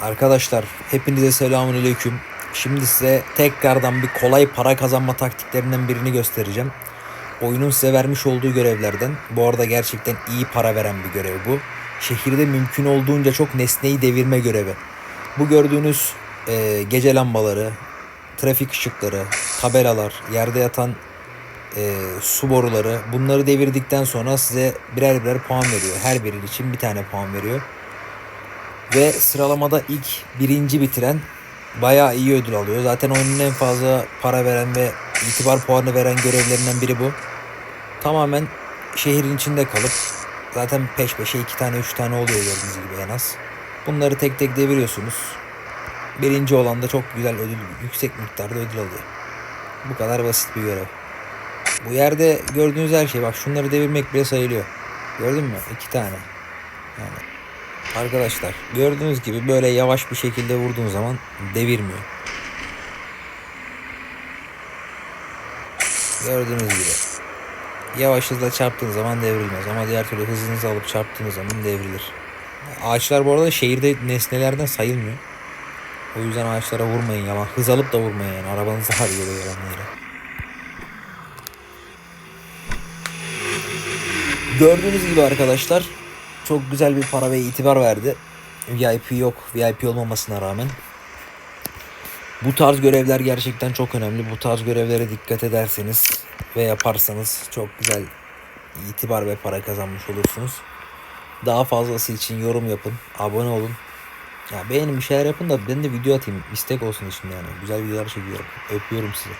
Arkadaşlar hepinize selamun aleyküm. Şimdi size tekrardan bir kolay para kazanma taktiklerinden birini göstereceğim. Oyunun size vermiş olduğu görevlerden. Bu arada gerçekten iyi para veren bir görev bu. Şehirde mümkün olduğunca çok nesneyi devirme görevi. Bu gördüğünüz e, gece lambaları, trafik ışıkları, tabelalar, yerde yatan e, su boruları bunları devirdikten sonra size birer birer puan veriyor. Her biri için bir tane puan veriyor. Ve sıralamada ilk birinci bitiren bayağı iyi ödül alıyor. Zaten oyunun en fazla para veren ve itibar puanı veren görevlerinden biri bu. Tamamen şehrin içinde kalıp zaten peş peşe iki tane üç tane oluyor gördüğünüz gibi en az. Bunları tek tek deviriyorsunuz. Birinci olan da çok güzel ödül, yüksek miktarda ödül alıyor. Bu kadar basit bir görev. Bu yerde gördüğünüz her şey bak şunları devirmek bile sayılıyor. Gördün mü? İki tane. Yani Arkadaşlar gördüğünüz gibi böyle yavaş bir şekilde vurduğun zaman devirmiyor. Gördüğünüz gibi. Yavaş hızla çarptığın zaman devrilmez ama diğer türlü hızınızı alıp çarptığınız zaman devrilir. Ağaçlar bu arada şehirde nesnelerden sayılmıyor. O yüzden ağaçlara vurmayın yalan. Hız alıp da vurmayın yani. Arabanızı harcıyor yalan yere. Gördüğünüz gibi arkadaşlar çok güzel bir para ve itibar verdi. VIP yok. VIP olmamasına rağmen. Bu tarz görevler gerçekten çok önemli. Bu tarz görevlere dikkat ederseniz ve yaparsanız çok güzel itibar ve para kazanmış olursunuz. Daha fazlası için yorum yapın. Abone olun. Ya beğenin bir şeyler yapın da ben de video atayım. İstek olsun için yani. Güzel videolar çekiyorum. Öpüyorum sizi.